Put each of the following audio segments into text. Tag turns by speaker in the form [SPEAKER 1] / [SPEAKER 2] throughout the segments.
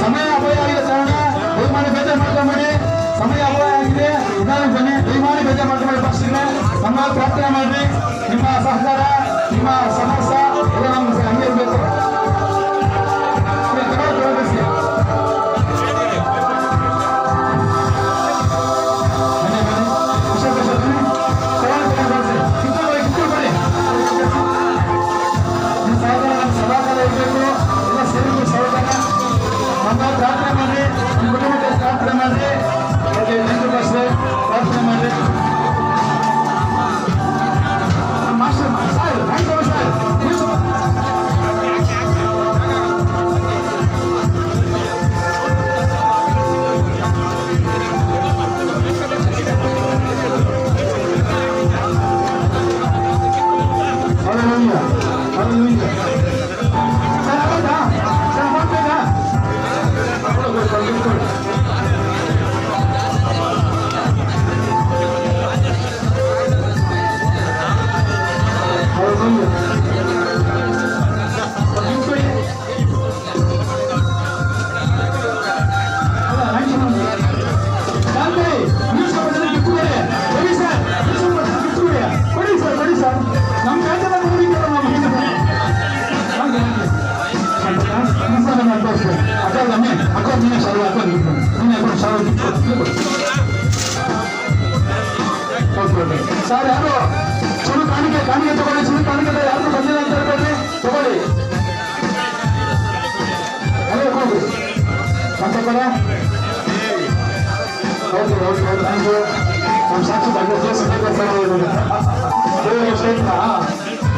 [SPEAKER 1] ಸಮಯ ಅಪಾಯ ಆಗಿದೆ ಕಾರಣ ದಯಮಾಡಿ ಬೇಜಾರು ಮಾಡ್ಕೊಂಬೇಡಿ ಸಮಯ ಅಪಾಯ ಆಗಿದೆ ನಿಧಾನಕ್ಕೆ ಬನ್ನಿ ದಯಮಾಡಿ ಬೇಜಾರು ಮಾಡ್ಕೊಂಬೇಡಿ ಪಕ್ಷಿಗೆ ನಮ್ಮ ಪ್ರಾರ್ಥನೆ ಮಾಡ್ರಿ ನಿಮ್ಮ ಸಹಕಾರ ನಿಮ್ಮ ಸಮರಸ ಎಲ್ಲ ನಮ್ಗೆ ಕಡೆ ಹೌದು ಹೌದು ಹೌದು ಯು ನಮ್ಮ ಸಾಕ್ಷಿ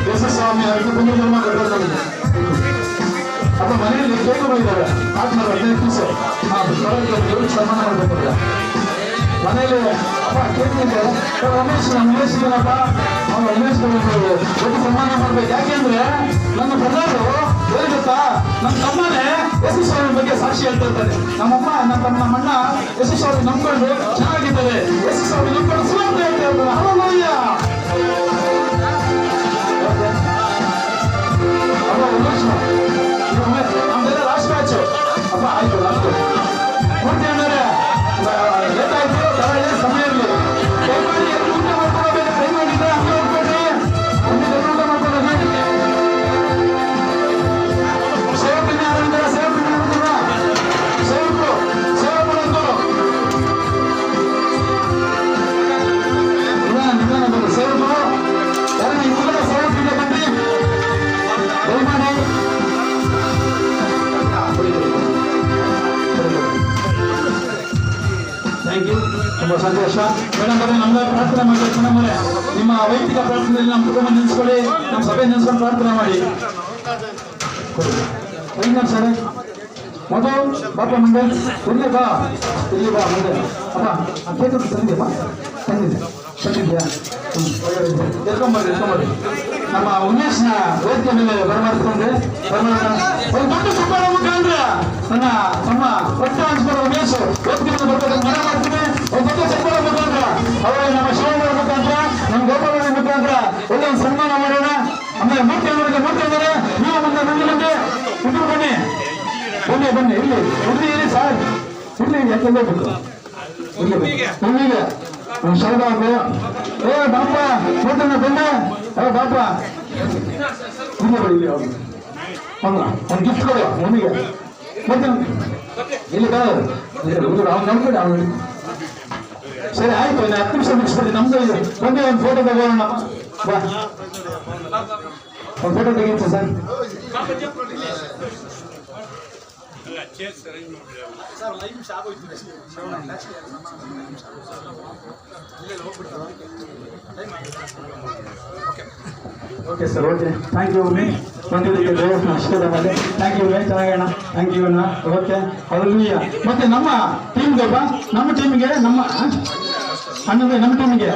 [SPEAKER 1] ಯೇಸು ಸ್ವಾಮಿ ಅದಕ್ಕೆ ಪುಣ್ಯ ಜನ್ಮ ಕೊಟ್ಟರು ನಮಗೆ. ಅಪ್ಪ ಮನೆಯಲ್ಲಿ ಕೇಕು ಬೈದ್ದಾರೆ ಆತ್ಮರು ಹದಿನೈದು ದಿವಸ ದೇವ್ರಿಗೆ ಸನ್ಮಾನ ಮಾಡಬೇಕಲ್ಲ ಮನೆಯಲ್ಲಿ ಅಪ್ಪ ಕೇಕ್ ಇದೆ ರಮೇಶ್ ಉಮೇಶ್ ಇದೀನಪ್ಪ ಅವ್ನು ಉಮೇಶ್ ದೊಡ್ಡ ಸನ್ಮಾನ ಮಾಡ್ಬೇಕು. ಯಾಕೆಂದ್ರೆ ನನ್ನ ಬ್ರದರು, ಏನು ಗೊತ್ತಾ? ನಮ್ಮ ತಮ್ಮನೇ ಯೇಸು ಅವ್ರ ಬಗ್ಗೆ ಸಾಕ್ಷಿ ಹೇಳ್ತಾ ಇರ್ತಾರೆ ನಮ್ಮಮ್ಮ, ನಮ್ಮ ತಮ್ಮ ನಮ್ಮಣ್ಣ ಯೇಸು ಸ್ವಾಮಿ ನಂಬ್ಕೊಂಡು ಚೆನ್ನಾಗಿದ್ದಾರೆ. ಯೇಸು ಸ್ವಾಮಿ ನಂಬ್ಕೊಂಡು ಸುಲಭ ಹೇಳ್ತಾ ಇರ್ತಾರೆ ಹಲೋಯ್ಯ ನಮ್ದೆಲ್ಲ ಲಾಸ್ಟ್ ಮ್ಯಾಚ್ ಅಪ್ಪ, ಆಯ್ತು ಲಾಸ್ಟ್ ಯು ತುಂಬ ಸಂತೋಷ ಮೇಡಮ್ ಅವರೇ ನಮ್ಗೆ ಪ್ರಾರ್ಥನೆ ಮಾಡಿ ಮೇಡಮ್ ಅವರೇ ನಿಮ್ಮ ವೈಯಕ್ತಿಕ ಪ್ರಾರ್ಥನೆಯಲ್ಲಿ ನಮ್ಮ ಕುಟುಂಬ ನಿಲ್ಲಿಸ್ಕೊಳ್ಳಿ ನಮ್ಮ ಸಭೆ ನಿಲ್ಲಿಸ್ಕೊಂಡು ಪ್ರಾರ್ಥನೆ ಮಾಡಿ ಸರ್ ಮೊದಲು ಬಾಪ ಮುಂದೆ ಇಲ್ಲಿ ಬಾ ಇಲ್ಲಿ ಬಾ ಮುಂದೆ ಅಪ್ಪ ಆ ಕೇಕ್ ತಂದಿದೆ ಬಾ ತಂದಿದೆ ತಂದಿದ್ಯಾ ಹ್ಞೂ ಎತ್ಕೊಂಬರ್ರಿ ನಮ್ಮ ಉಮೇಶ್ನ ವೇದಿಕೆ ಮೇಲೆ ಬರಮಾಡ್ಕೊಂಡ್ರೆ ಮುಖಾಂತರ ನನ್ನ ತಮ್ಮ ಹಂಚ್ಕೊಳ್ಳೋ ಉಮೇಶ್ ವೇದಿಕೆ ಮೇಲೆ ಬರ್ಬೇಕು ಅವರ ನಮ್ಮ ಶಿವಮೊಗ್ಗ ಮುಖಾಂತರ, ನಮ್ಮ ಗೋಪಾಲ ಮುಖಾಂತರ ಒಳ್ಳೆ ಒಂದು ಸನ್ಮಾನ ಮಾಡೋಣ. ಆಮೇಲೆ ಮೂರ್ತಿ ಅವರಿಗೆ ಮೂರ್ತಿ ಅವರೇ ನೀವು ಮುಂದೆ ಮುಂದೆ ಮುಂದೆ ಇಬ್ಬರು ಬನ್ನಿ. ಬನ್ನಿ ಬನ್ನಿ. ಇಲ್ಲಿ ಇಲ್ಲಿ ಇರಿ ಸರ್. ಇಲ್ಲಿ ಯಾಕೆಂದ್ರೆ ಇಲ್ಲಿಗೆ ನಮ್ಮ ನಮ್ಮಿಗೆ ಅವರು. ಏ ಬಾಪ ಕೂತನ ಬಂದೆ. ಏ ಬಾಪ ಇಲ್ಲಿ ಬನ್ನಿ, ಇಲ್ಲಿ ಅವ್ನು ಒಂದು ಒಂದು ಗಿಫ್ಟ್ ಕೊಡು ಮಮ್ಮಿಗೆ ಮತ್ತೆ ಇಲ್ಲಿ ಬಾ. ಅವ್ನು ನೋಡ್ಬೇಡಿ ಅವನು ಸರಿ ಆಯ್ತು ಇನ್ನು ಹತ್ತು ನಿಮಿಷ ಮುಗಿಸ್ಬಿಡಿ ನಮ್ದು ಇದು ಬಂದು ಒಂದು ಫೋಟೋ ತಗೋಣ ಬಾ ಒಂದು photo ತೆಗೀತು sir okay sir okay thank you ಉಮಿ ಬಂದಿದ್ದಕ್ಕೆ ದೇವರ ಥ್ಯಾಂಕ್ ಯು ವೇಟ್ ಚೆನ್ನಾಗಣ್ಣ. ಥ್ಯಾಂಕ್ ಯು ಅಣ್ಣ. ಓಕೆ ಅಲ್ವಿಯ ಮತ್ತೆ ನಮ್ಮ ಟೀಮ್ ಗೊಬ್ಬ ನಮ್ಮ ಟೀಮಿಗೆ ನಮ್ಮ ಅಣ್ಣಂದ್ರೆ ನಮ್ಮ ಟೀಮಿಗೆ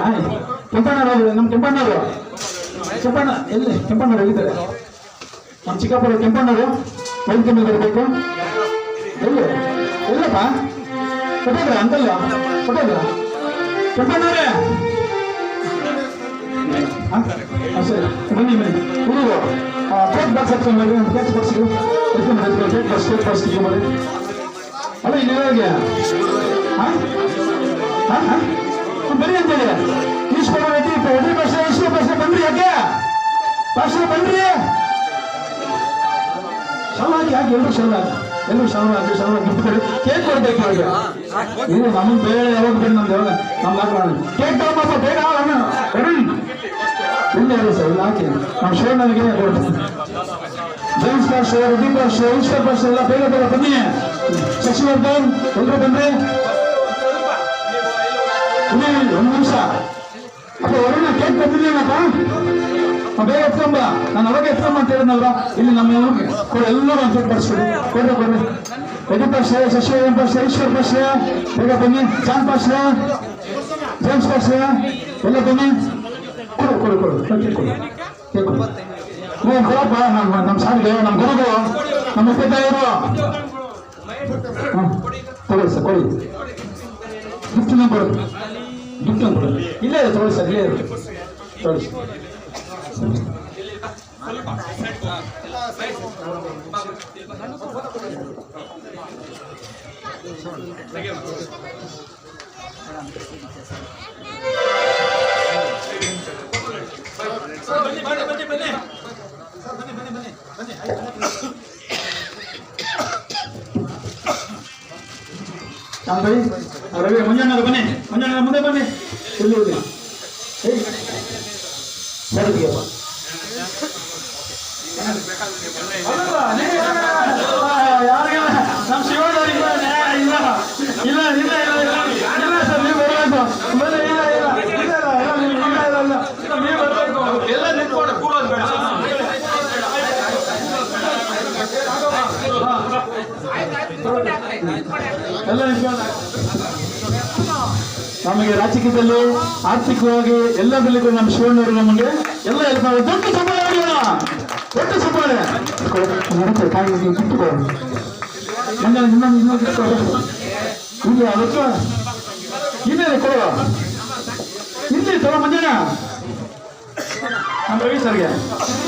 [SPEAKER 1] ಕೆಂಪಣ್ಣವರು ನಮ್ಮ ಕೆಂಪಣ್ಣವರು ಕೆಂಪಣ್ಣ ಎಲ್ಲಿ? ಕೆಂಪಣ್ಣವರು ಹೋಗಿದ್ದಾರೆ ನಮ್ಮ ಚಿಕ್ಕಪ್ಪರು ಕೆಂಪಣ್ಣವರು ಒಂದು ಮೇಲೆ ಬರಬೇಕು. ಎಲ್ಲಿ? ಎಲ್ಲಪ್ಪ? ಕೊಟ್ಟಿದ್ರ ಅಂತಲ್ಲ ಕೊಟ್ಟಿದ್ರ? ಕೆಂಪಣ್ಣವರೇ ಸರಿ. ಬನ್ನಿ ಬನ್ನಿ. ಹುಡುಗರು ಬಾಕ್ಸ್ ಹಚ್ಕೊಂಡ್ಬರ್ರಿ ಒಂದು ಕೇಕ್ ಬಾಕ್ಸ್ ಎತ್ಕೊಂಡ್ಬರ್ರಿ ಕೇಕ್ ಬಾಕ್ಸ್ ಕೇಕ್ ಬಾಕ್ಸ್ ಇಟ್ಕೊಂಡ್ಬರ್ರಿ ಅಲ್ಲ ಇಲ್ಲಿ ಹೇಗೆ ಬಂದ್ರಿ ಅಂತೇಳಿ ಈಶ್ವರ ಬನ್ರಿ ಯಾಕೆ ಭಾಷೆ ಬನ್ರಿ ಶವ ಯಾಕೆ ಎಲ್ಲರೂ ಶವ ಹಾಕಿ ಎಲ್ಲರೂ ಶವ ಹಾಕಿ ಶವ ಗಿಫ್ಟ್ ಕೊಡಿ ಕೇಕ್ ಕೊಡ್ಬೇಕು ಅವ್ರಿಗೆ ನೀವು ನಮಗೆ ಬೇರೆ ಯಾವಾಗ ಬೇಡ ನಮ್ದು ಯಾವಾಗ ನಮ್ಗೆ ಹಾಕೋಣ ಕೇಕ್ ತಗೊಂಬಪ್ಪ ಬೇಡ ಕೊಡಿ ಇಲ್ಲ ಇಲ್ಲ ಸರ್ ಹಾಕಿ ನಮ್ಮ ಶೋ ನನಗೆ ಜೇಮ್ಸ್ ಭಾಷೆ ರೆಡ್ಡಿ ಭಾಷೆ ಈಶ್ವರ್ ಭಾಷೆ ಎಲ್ಲ ಬೇಗ ಬೇಗ ಬನ್ನಿ ಶಶಿವರ್ಧನ್ ಎಲ್ಲರೂ ಇಲ್ಲಿ ಒಂದು ನಿಮಿಷ ಅಪ್ಪ ವರುಣ ಕೇಕ್ ಬಂದಿದ್ದೇನಪ್ಪ ಬೇಗ ಎತ್ಕೊಂಬ ನಾನು ಅವಾಗ ಎತ್ಕೊಂಬ ಅಂತ ಇಲ್ಲಿ ನಮ್ಮ ಕೂಡ ಎಲ್ಲರೂ ಅಂತ ಕೇಕ್ ಬರ್ಸ್ಬಿಡಿ ಕೊಡ್ರಿ ಕೊಡ್ರಿ ರೆಡ್ಡಿ ಭಾಷೆ ಶಶಿವರ್ಧನ್ ಭಾಷೆ ಈಶ್ವರ್ ಭಾಷೆ ಬೇಗ ಬನ್ನಿ ಚಾಂದ್ ಭಾಷೆ ಜೇಮ್ಸ್ ಎಲ್ಲ ಬನ್ನಿ ಕೊಡು ಕೊಡು ಕೊಡು. ಕೇಕ್ ಕೊಡು ಕೊಡು ನೀವು ಕೊಡಪ್ಪ ನಮ್ಮ ನಮ್ಮ ಸಾರಿಗೆ ನಮ್ಮ ಗುರುಗಳು, ನಮ್ಮ ಹಾಂ ತಗೊಳ್ಳಿ ಸರ್, ಕೊಡಿ. ಗಿಫ್ಟ್ ನಂಬರ್ ಗಿಫ್ಟ್ ನಂಬರ್ ಇಲ್ಲೇ ತಗೊಳ್ಳಿ ಸರ್, ಇಲ್ಲೇ ತಗೊಳ್ಳಿ ಸರ್. ಶಾಂತ ಬನ್ನಿ ಮುಂಜಾನೆ ಬನ್ನಿ ಮುಂಜಾನೆ ಮುಂದೆ ಬನ್ನಿ ಇಲ್ಲಿ ಇಲ್ಲಿ ಏಯ್ ಸರಿದೆಯಪ್ಪ ಅಲ್ಲಲ್ಲ, ನೀವೇ ಯಾರಿಗೆ ನಮ್ಮ ಶಿವಣ್ಣವ್ರಿಗೆ ಇಲ್ಲ ಇಲ್ಲ ಇಲ್ಲ ಇಲ್ಲ ಇಲ್ಲ ಇಲ್ಲ ಇಲ್ಲ ಸರ್ ನೀವು ಬರಬೇಕು ಬನ್ನಿ ಇಲ್ಲ ಇಲ್ಲ ಇಲ್ಲ ಇಲ್ಲ ಇಲ್ಲ ನೀವು ಇಲ್ಲ ಇಲ್ಲ ಇಲ್ಲ ಇಲ್ಲ ನೀವು ಬರಬೇಕು ಎಲ್ಲ ನಿಂತ್ಕೊಂಡು ಕೂರೋದು ಬೇಡ ಎಲ್ಲ ನಮಗೆ ರಾಜಕೀಯದಲ್ಲಿ ಆರ್ಥಿಕವಾಗಿ ಎಲ್ಲದರಲ್ಲಿ ಕೂಡ ನಮ್ಮ ಶಿವಣ್ಣವರು ನಮಗೆ ಎಲ್ಲ ಹೆಲ್ಪ್ ಆಗುತ್ತೆ. ದೊಡ್ಡ ಸಂಬಳ ದೊಡ್ಡ ಸಂಬಳ. ಇನ್ನೊಂದು ಇನ್ನೊಂದು ಇಲ್ಲ ಅದಕ್ಕೆ ಇನ್ನೇನು ಕೊಡುವ? ಇಲ್ಲಿ ತಗೋ ಮಂಜಾನ ನಮ್ಮ ರವಿ ಸರ್ಗೆ.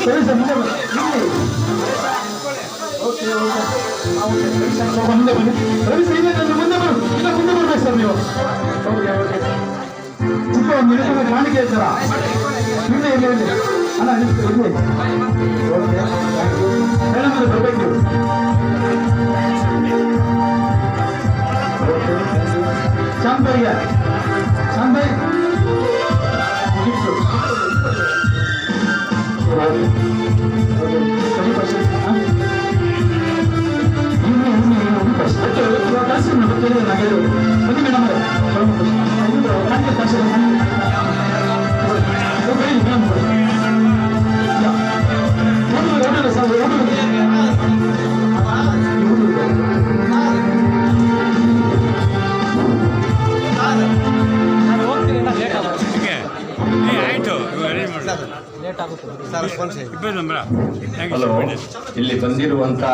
[SPEAKER 1] ರವಿ ಸರ್, ಮುಂದೆ ಇಲ್ಲಿ. ಮುಂದೆ ಬನ್ನಿ ರವಿ ಸರ್ ಇಲ್ಲ ಇಲ್ಲ, ಮುಂದೆ ಬರು ಇಲ್ಲ ಮುಂದೆ ಬರ್ಬೇಕು ಸರ್ ನೀವು ಓಕೆ ಓಕೆ ಚಿಕ್ಕ ಒಂದು ನಿಮಿಷದ ಕಾಣಿಕೆ ಸರ ಇಲ್ಲಿ ಇಲ್ಲಿ ಇಲ್ಲಿ ಅಣ್ಣ ನಿಂತು ಇಲ್ಲಿ ಓಕೆ ಮೇಡಮ್ ಅದು ಬರಬೇಕು okay Shantayya Shantayya gift
[SPEAKER 2] hello
[SPEAKER 3] sir.
[SPEAKER 2] ಇಲ್ಲಿ ಬಂದಿರುವಂತ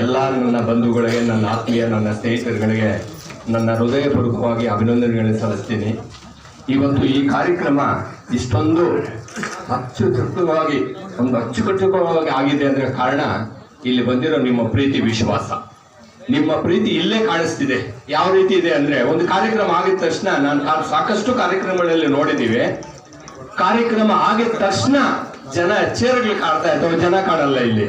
[SPEAKER 2] ಎಲ್ಲ ನನ್ನ ಬಂಧುಗಳಿಗೆ ನನ್ನ ಆತ್ಮೀಯ ನನ್ನ ಸ್ನೇಹಿತರುಗಳಿಗೆ ನನ್ನ ಹೃದಯಪೂರ್ವಕವಾಗಿ ಅಭಿನಂದನೆಗಳನ್ನು ಸಲ್ಲಿಸ್ತೀನಿ. ಇವತ್ತು ಈ ಕಾರ್ಯಕ್ರಮ ಇಷ್ಟೊಂದು ಅಚ್ಚುಕಟ್ಟುವಾಗಿ ಒಂದು ಅಚ್ಚುಕಟ್ಟುಕವಾಗಿ ಆಗಿದೆ ಅಂದ್ರೆ ಕಾರಣ ಇಲ್ಲಿ ಬಂದಿರೋ ನಿಮ್ಮ ಪ್ರೀತಿ ವಿಶ್ವಾಸ. ನಿಮ್ಮ ಪ್ರೀತಿ ಇಲ್ಲೇ ಕಾಣಿಸ್ತಿದೆ. ಯಾವ ರೀತಿ ಇದೆ ಅಂದ್ರೆ ಒಂದು ಕಾರ್ಯಕ್ರಮ ಆಗಿದ ತಕ್ಷಣ ನಾನು ಸಾಕಷ್ಟು ಕಾರ್ಯಕ್ರಮಗಳಲ್ಲಿ ನೋಡಿದ್ದೀವಿ ಕಾರ್ಯಕ್ರಮ ಆಗಿದ ತಕ್ಷಣ ಜನ ಚೇರ್ಗಳು ಕಾಡ್ತಾ ಇರ್ತವೆ ಜನ ಕಾಡಲ್ಲ ಇಲ್ಲಿ.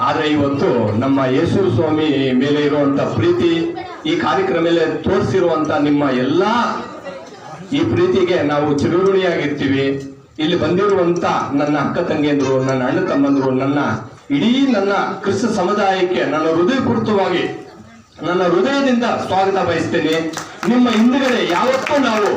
[SPEAKER 2] ಆದ್ರೆ ಇವತ್ತು ನಮ್ಮ ಯೇಸು ಸ್ವಾಮಿ ಮೇಲೆ ಇರುವಂತ ಪ್ರೀತಿ, ಈ ಕಾರ್ಯಕ್ರಮ ತೋರಿಸಿರುವಂತ ನಿಮ್ಮ ಎಲ್ಲಾ ಈ ಪ್ರೀತಿಗೆ ನಾವು ಚಿರುಋಣಿಯಾಗಿರ್ತೀವಿ. ಇಲ್ಲಿ ಬಂದಿರುವಂತ ನನ್ನ ಅಕ್ಕ ತಂಗಿಯಂದ್ರು, ನನ್ನ ಅಣ್ಣ ತಮ್ಮಂದ್ರು, ನನ್ನ ಇಡೀ ನನ್ನ ಕ್ರಿಸ್ತ ಸಮುದಾಯಕ್ಕೆ ನನ್ನ ಹೃದಯಪೂರ್ವಕವಾಗಿ ನನ್ನ ಹೃದಯದಿಂದ ಸ್ವಾಗತ ಬಯಸ್ತೇನೆ. ನಿಮ್ಮ ಹಿಂದ್ಗಡೆ ಯಾವತ್ತೂ ನಾವು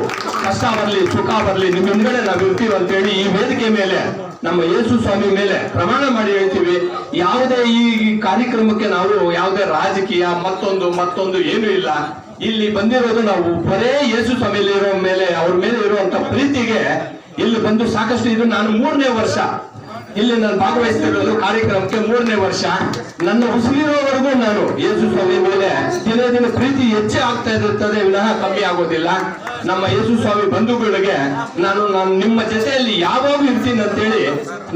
[SPEAKER 2] ಕಷ್ಟ ಬರಲಿ, ಸುಖ ಬರಲಿ, ನಿಮ್ಮ ಹಿಂದ್ಗಡೆ ನಾವು ಇರ್ತೀವಿ ಅಂತೇಳಿ ಈ ವೇದಿಕೆ ಮೇಲೆ, ನಮ್ಮ ಯೇಸು ಸ್ವಾಮಿ ಮೇಲೆ ಪ್ರಮಾಣ ಮಾಡಿ ಹೇಳ್ತೀವಿ. ಯಾವುದೇ ಈ ಕಾರ್ಯಕ್ರಮಕ್ಕೆ ನಾವು ಯಾವುದೇ ರಾಜಕೀಯ, ಮತ್ತೊಂದು ಮತ್ತೊಂದು ಏನೂ ಇಲ್ಲ. ಇಲ್ಲಿ ಬಂದಿರೋದು ನಾವು ಬರೇ ಯೇಸು ಸ್ವಾಮಿಯಲ್ಲಿ ಇರೋ ಮೇಲೆ, ಅವ್ರ ಮೇಲೆ ಇರುವಂತ ಪ್ರೀತಿಗೆ ಇಲ್ಲಿ ಬಂದು ಸಾಕಷ್ಟು ಇದು ನಾನು ಮೂರನೇ ವರ್ಷ. ಇಲ್ಲಿ ನಾನು ಭಾಗವಹಿಸ್ತಿರೋದು ಕಾರ್ಯಕ್ರಮಕ್ಕೆ ಮೂರನೇ ವರ್ಷ. ನನ್ನ ಉಸಿರಿರೋವರೆಗೂ ನಾನು ಯೇಸು ಸ್ವಾಮಿ ಮೇಲೆ ದಿನ ದಿನ ಪ್ರೀತಿ ಹೆಚ್ಚೆ ಆಗ್ತಾ ಇರುತ್ತದೆ, ವಿನಃ ಕಮ್ಮಿ ಆಗೋದಿಲ್ಲ. ನಮ್ಮ ಯೇಸು ಸ್ವಾಮಿ ಬಂಧುಗಳಿಗೆ ನಾನು ನಾನು ನಿಮ್ಮ ಜೊತೆಯಲ್ಲಿ ಯಾವಾಗ ಇರ್ತೀನಿ ಅಂತೇಳಿ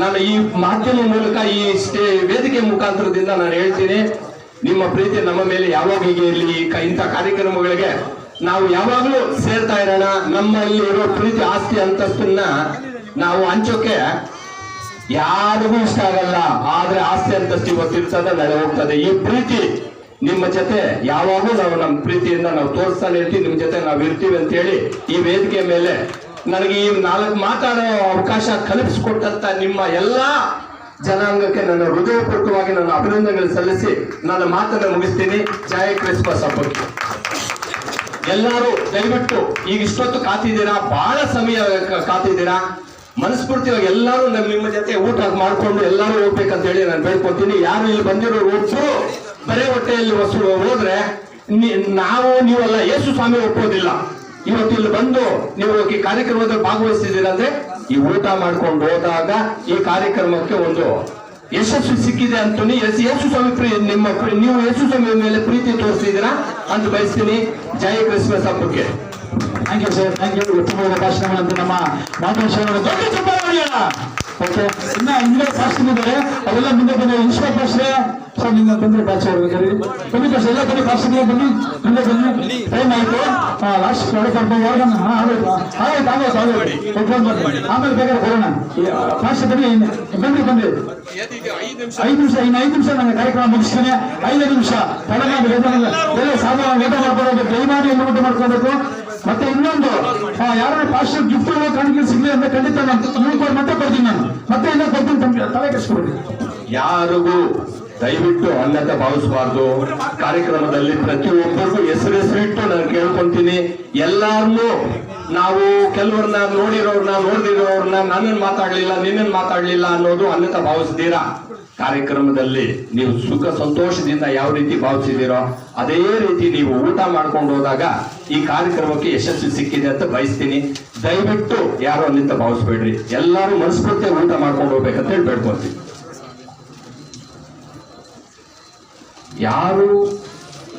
[SPEAKER 2] ನಾನು ಈ ಮಾಧ್ಯಮ ಮೂಲಕ ಈ ಸ್ಟೇ ವೇದಿಕೆ ಮುಖಾಂತರದಿಂದ ನಾನು ಹೇಳ್ತೀನಿ. ನಿಮ್ಮ ಪ್ರೀತಿ ನಮ್ಮ ಮೇಲೆ ಯಾವಾಗ ಹೀಗೆ ಇರಲಿ. ಇಂಥ ಕಾರ್ಯಕ್ರಮಗಳಿಗೆ ನಾವು ಯಾವಾಗಲೂ ಸೇರ್ತಾ ಇರೋಣ. ನಮ್ಮಲ್ಲಿ ಇರೋ ಪ್ರೀತಿ, ಆಸ್ತಿ, ಅಂತಸ್ತನ್ನ ನಾವು ಹಂಚೋಕೆ ಯಾರಿಗೂ ಇಷ್ಟ ಆಗಲ್ಲ, ಆದ್ರೆ ಆಸ್ತಿ ಅಂತಸ್ತು ಇವತ್ತಿರ್ತದೆ ನಡೆ ಹೋಗ್ತದೆ. ಈ ಪ್ರೀತಿ ನಿಮ್ಮ ಜೊತೆ ಯಾವಾಗಲೂ ನಾವು ನಮ್ಮ ಪ್ರೀತಿಯಿಂದ ನಾವು ತೋರಿಸ್ತಾನೆ ಇರ್ತೀವಿ, ನಿಮ್ಮ ಜೊತೆ ನಾವು ಇರ್ತೀವಿ ಅಂತ ಹೇಳಿ ಈ ವೇದಿಕೆ ಮೇಲೆ ನನಗೆ ಈ ನಾಲ್ಕು ಮಾತಾಡೋ ಅವಕಾಶ ಕಲ್ಪಿಸಿಕೊಟ್ಟಂತ ನಿಮ್ಮ ಎಲ್ಲಾ ಜನಾಂಗಕ್ಕೆ ನನ್ನ ಹೃದಯಪೂರ್ವಕವಾಗಿ ನನ್ನ ಅಭಿನಂದನೆಗಳು ಸಲ್ಲಿಸಿ ನನ್ನ ಮಾತನ್ನ ಮುಗಿಸ್ತೀನಿ. ಜಯ ಕ್ರಿಸ್ಮಸ್ ಹಬ್ಬಕ್ಕೆ ಎಲ್ಲರೂ ದಯವಿಟ್ಟು ಈಗ ಇಷ್ಟೊತ್ತು ಕಾತಿದ್ದೀರಾ? ಬಹಳ ಸಮಯ ಕಾತಿದ್ದೀರಾ? ಮನಸ್ಫೂರ್ತಿಯಾಗಿ ಎಲ್ಲರೂ ನಮ್ಮ ನಿಮ್ಮ ಜೊತೆ ಊಟ ಮಾಡ್ಕೊಂಡು ಎಲ್ಲರೂ ಹೋಗ್ಬೇಕಂತ ಹೇಳಿ ನಾನು ಬೇಡ್ಕೊತೀನಿ. ಯಾರು ಇಲ್ಲಿ ಬಂದಿರೋ ಒಬ್ಬರು ಬರೇ ಹೊಟ್ಟೆಯಲ್ಲಿ ವಸ್ತು ಹೋದ್ರೆ ನಾವು ನೀವೆಲ್ಲ, ಯೇಸು ಸ್ವಾಮಿ ಒಪ್ಪೋದಿಲ್ಲ. ಇವತ್ತು ಇಲ್ಲಿ ಬಂದು ನೀವು ಈ ಕಾರ್ಯಕ್ರಮದಲ್ಲಿ ಭಾಗವಹಿಸಿದ್ದೀರ ಅಂದ್ರೆ ಈ ಊಟ ಮಾಡ್ಕೊಂಡು ಹೋದಾಗ ಈ ಕಾರ್ಯಕ್ರಮಕ್ಕೆ ಒಂದು ಯಶಸ್ಸು ಸಿಕ್ಕಿದೆ ಅಂತೀನಿ ಯೇಸು ಸ್ವಾಮಿ ಪ್ರೀ- ನಿಮ್ಮ ನೀವು ಯೇಸು ಸ್ವಾಮಿ ಮೇಲೆ ಪ್ರೀತಿ ತೋರಿಸಿದೀರಾ ಅಂತ ಬಯಸ್ತೀನಿ. ಜಯ ಕ್ರಿಸ್ಮಸ್ ಹಬ್ಬಕ್ಕೆ.
[SPEAKER 1] Thank you sir thank you ಉತ್ತಮವಾದ ಭಾಷಣಗಳಂತೆ ನಮ್ಮ ಮಾತನಾಡಿಸೋಣ ದೊಡ್ಡ ಚಪ್ಪಾಳೆ ಓಕೆ ಇನ್ನ ಹಿಂದೆ ಭಾಷಣ ಇದ್ದಾರೆ ಅವೆಲ್ಲ ಮುಂದೆ ಬಂದ ಇನ್ಸ್ಪೆಕ್ಟರ್ ಭಾಷೆ ಸರ್ನಿಂದ ಬಂದ್ರೆ ಬ್ಯಾಚ್ ಅವ್ರಿಗೆ ಕರೀರಿ ಬನ್ನಿ ಭಾಷೆ ಎಲ್ಲ ಬನ್ನಿ ಭಾಷಣ ಬನ್ನಿ ಮುಂದೆ ಬನ್ನಿ ಟೈಮ್ ಆಯ್ತು ಲಾಸ್ಟ್ ಕರ್ಕೊಂಡು ಯಾವಾಗ ಹಾ ಆಗೋಯ್ತು ಆಗೋಯ್ತು ಆಗೋಯ್ತು ಆಗೋಯ್ತು ಕರ್ಕೊಂಡು ಬನ್ನಿ ಆಮೇಲೆ ಬೇಕಾದ್ರೆ ಬರೋಣ ಭಾಷೆ ಬನ್ನಿ ಬನ್ನಿ ಬನ್ನಿ ಐದು ನಿಮಿಷ ಇನ್ನು ಐದು ನಿಮಿಷ ನನ್ನ ಕಾರ್ಯಕ್ರಮ ಮುಗಿಸ್ತೇನೆ ಐದು ನಿಮಿಷ ತಲೆಮಾರಿ ಎಲ್ಲ ಸಾಧಾರಣ ಊಟ ಮಾಡ್ಕೊಳ್ಬೇಕು ದಯಮಾಡಿ ಎಲ್ಲ ಊಟ ಮಾಡ್ಕೊಳ್ಬೇಕು ಮತ್ತೆ ಇನ್ನೊಂದು ಆ, ಯಾರು ಪಾಸ್ಟರ್ ಗಿಫ್ಟ್ ಕಾಣಿಕೆ ಸಿಗ್ಲಿ ಅಂತ ಖಂಡಿತ ನಾನು ಮೂರು ಮತ್ತೆ ಕೊಡ್ತೀನಿ ನಾನು ಮತ್ತೆ ಇಲ್ಲ ಕೊಡ್ತೀನಿ ತಮ್ಗೆ ತಲೆ ಕೆಡಿಸ್ಕೊಡ್ತೀನಿ
[SPEAKER 2] ಯಾರಿಗೂ ದಯವಿಟ್ಟು ಅನ್ನತ ಭಾವಿಸಬಾರ್ದು. ಕಾರ್ಯಕ್ರಮದಲ್ಲಿ ಪ್ರತಿಯೊಬ್ಬರಿಗೂ ಹೆಸರು ಹೆಸರಿಟ್ಟು ನಾನು ಕೇಳ್ಕೊಂತೀನಿ. ಎಲ್ಲಾರನ್ನೂ ನಾವು ಕೆಲವ್ರನ್ನ ನೋಡಿರೋರ್ನ, ನೋಡ್ದಿರೋರ್ನ ನನ್ನನ್ನು ಮಾತಾಡ್ಲಿಲ್ಲ ನಿನ್ನನ್ನು ಮಾತಾಡ್ಲಿಲ್ಲ ಅನ್ನೋದು ಅನ್ನತ ಭಾವಿಸ್ತೀರಾ? ಕಾರ್ಯಕ್ರಮದಲ್ಲಿ ನೀವು ಸುಖ ಸಂತೋಷದಿಂದ ಯಾವ ರೀತಿ ಭಾವಿಸಿದೀರೋ ಅದೇ ರೀತಿ ನೀವು ಊಟ ಮಾಡ್ಕೊಂಡು ಹೋದಾಗ ಈ ಕಾರ್ಯಕ್ರಮಕ್ಕೆ ಯಶಸ್ಸು ಸಿಕ್ಕಿದೆ ಅಂತ ಬಯಸ್ತೀನಿ. ದಯವಿಟ್ಟು ಯಾರು ಅಲ್ಲಿಂದ ಭಾವಿಸ್ಬೇಡ್ರಿ. ಎಲ್ಲರೂ ಮನಸ್ಪೂರ್ತಿ ಊಟ ಮಾಡ್ಕೊಂಡು ಹೋಗ್ಬೇಕಂತ ಹೇಳಿ ಬೇಡ್ಕೊಂತೀನಿ. ಯಾರು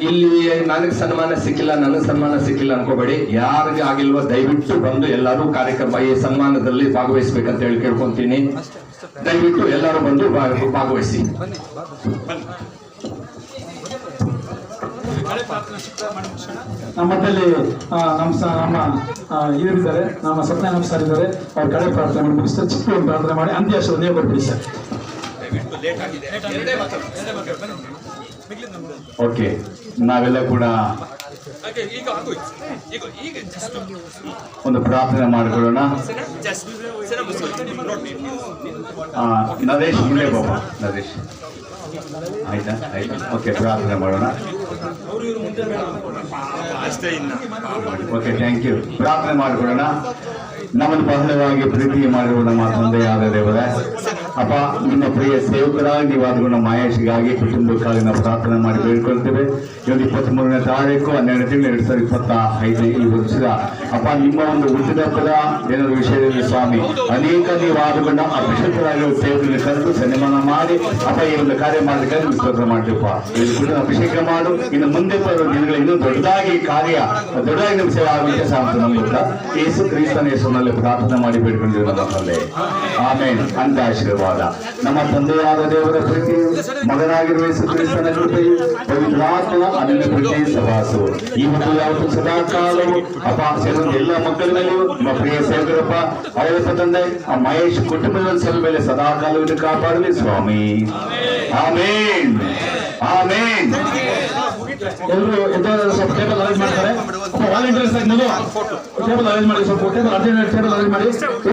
[SPEAKER 2] ಇಲ್ಲಿ ನನಗೆ ಸನ್ಮಾನ ಸಿಕ್ಕಿಲ್ಲ ನನಗೆ ಸನ್ಮಾನ ಸಿಕ್ಕಿಲ್ಲ ಅನ್ಕೋಬೇಡಿ. ಯಾರಿಗೆ ಆಗಿಲ್ವೋ ದಯವಿಟ್ಟು ಬಂದು ಎಲ್ಲರೂ ಕಾರ್ಯಕ್ರಮ ಈ ಸನ್ಮಾನದಲ್ಲಿ ಭಾಗವಹಿಸ್ಬೇಕಂತ ಹೇಳಿ ಕೇಳ್ಕೊಂತೀನಿ. ದಯವಿಟ್ಟು ಎಲ್ಲರೂ ಬಂದು ಭಾಗವಹಿಸಿ.
[SPEAKER 1] ನಮ್ಮದಲ್ಲಿ ಆ, ನಮ್ಮ ಸ- ನಮ್ಮ ಇವರಿದ್ದಾರೆ ನಮ್ಮ ಸತ್ಯನಾರಾಯಣ ಸರ್ ಇದ್ದಾರೆ. ಅವ್ರ ಕಡೆ ಪ್ರಾರ್ಥನೆ ಮಾಡಿ ಸರ್ ಚಿಕ್ಕ ಪ್ರಾರ್ಥನೆ ಮಾಡಿ ಅಂತ್ಯಾಶ್ರ ನೀವು ಬರ್ಬಿಡಿ ಸರ್.
[SPEAKER 4] ಓಕೆ ನಾವೆಲ್ಲ ಕೂಡ ಒಂದು ಪ್ರಾರ್ಥನೆ ಮಾಡಿಕೊಳ್ಳೋಣ. ನರೇಶ್ ಮುಂದೆ ಬಾಬಾ ನರೇಶ್. ಆಯ್ತಾ? ಆಯ್ತಾ? ಓಕೆ ಪ್ರಾರ್ಥನೆ ಮಾಡೋಣ. ಓಕೆ ಥ್ಯಾಂಕ್ ಯು ಪ್ರಾರ್ಥನೆ ಮಾಡಿಕೊಳ್ಳೋಣ. ನಮ್ಮನ್ನು ಬಹಳವಾಗಿ ಪ್ರೀತಿ ಮಾಡಿರುವ ನಮ್ಮ ತಂದೆಯಾದ ದೇವರೇ. ಅಪ್ಪ, ನಿಮ್ಮ ಪ್ರಿಯ ಸೇವಕರಾಗಿ ನೀವಾದ ನಮ್ಮ ಮಹೇಶ್ಗಾಗಿ ಕುಟುಂಬಕ್ಕಾಗಿ ನಾವು ಪ್ರಾರ್ಥನೆ ಮಾಡಿ ಬೇಡ್ಕೊಳ್ತೇವೆ. ಇವತ್ತು ಇಪ್ಪತ್ತ್ ಮೂರನೇ ತಾರೀಕು, ಹನ್ನೆರಡು ತಿಂಗಳು, ಎರಡು ಸಾವಿರದ ಇಪ್ಪತ್ತ ಐದು ಈ ವರ್ಷದ. ಅಪ್ಪ, ನಿಮ್ಮ ಒಂದು ಹುಟ್ಟಿದಬ್ಬದ ಏನಾದ್ರು ವಿಷಯದಲ್ಲಿ ಸ್ವಾಮಿ. ಅನೇಕ ನೀವಾದುಕೊಂಡ ಅಭಿಷೇಕರಾಗಿ ಸೇವಕರಿಗೆ ಕರೆದು ಸನ್ಮಾನ ಮಾಡಿ, ಅಪ್ಪ, ಈ ಒಂದು ಕಾರ್ಯ ಮಾಡಲಿಕ್ಕೆ ಸ್ತೋತ್ರ ಮಾಡ್ತೀವಪ್ಪ ಇದು ಅಭಿಷೇಕ ಮಾಡು. ಇನ್ನು ಮುಂದೆ ಬರೋ ದಿನಗಳು ಇನ್ನೂ ದೊಡ್ಡದಾಗಿ ಕಾರ್ಯ, ದೊಡ್ಡದಾಗಿ ನಿಮ್ಮ ಸೇವೆ ಆಗುವಂತೆ ಸಾಂತ ನಂಬುತ್ತಾ ಯೇಸು ಕ್ರಿಸ್ತನ ಹೆಸರಿನಲ್ಲಿ ಪ್ರಾರ್ಥನೆ ಮಾಡಿ ಬೇಡ್ಕೊಂಡಿರೋ ನಮ್ಮಲ್ಲಿ. ಆಮೇಲೆ ಅಂತ ಆಶೀರ್ವಾದ. ನಮ್ಮ ತಂದೆಯಾದ ದೇವರ ಪ್ರೀತಿಯು ಮಗನಾಗಿರುವ ಕ್ರಿಸ್ತನ ಕೃಪೆಯು ಪವಿತ್ರಾತ್ಮನ ಅನನ್ಯ ಪ್ರೀತಿ ಸವಾಸು. ಇವತ್ತು ಯಾವತ್ತು ಸದಾ ಕಾಲವು ಅಪ್ಪ ಸೇರಿದ ಎಲ್ಲ ಮಕ್ಕಳಲ್ಲಿಯೂ ನಮ್ಮ ಪ್ರಿಯ ಸೇವಕರಪ್ಪ ಅವರಪ್ಪ ತಂದೆ, ಆ ಮಹೇಶ್ ಕುಟುಂಬದ ಸಲ ಮೇಲೆ ಸದಾ ಕಾಲವನ್ನು ಕಾಪಾಡಲಿ, ಸ್ವಾಮಿ. ಆಮೇನ್. ಆಮೇನ್.
[SPEAKER 1] ಎಲ್ಲರೂ ಸ್ವಲ್ಪ ಟೇಬಲ್ ಅರೇಂಜ್ ಮಾಡ್ತಾರೆ? ಟೇಬಲ್ ಅರೇಂಜ್ ಮಾಡಿ ಸ್ವಲ್ಪ ಟೇಬಲ್ ಅರ್ಜೆಂಟ್ ಟೇಬಲ್ ಅರೇಂಜ್ ಮಾಡಿ.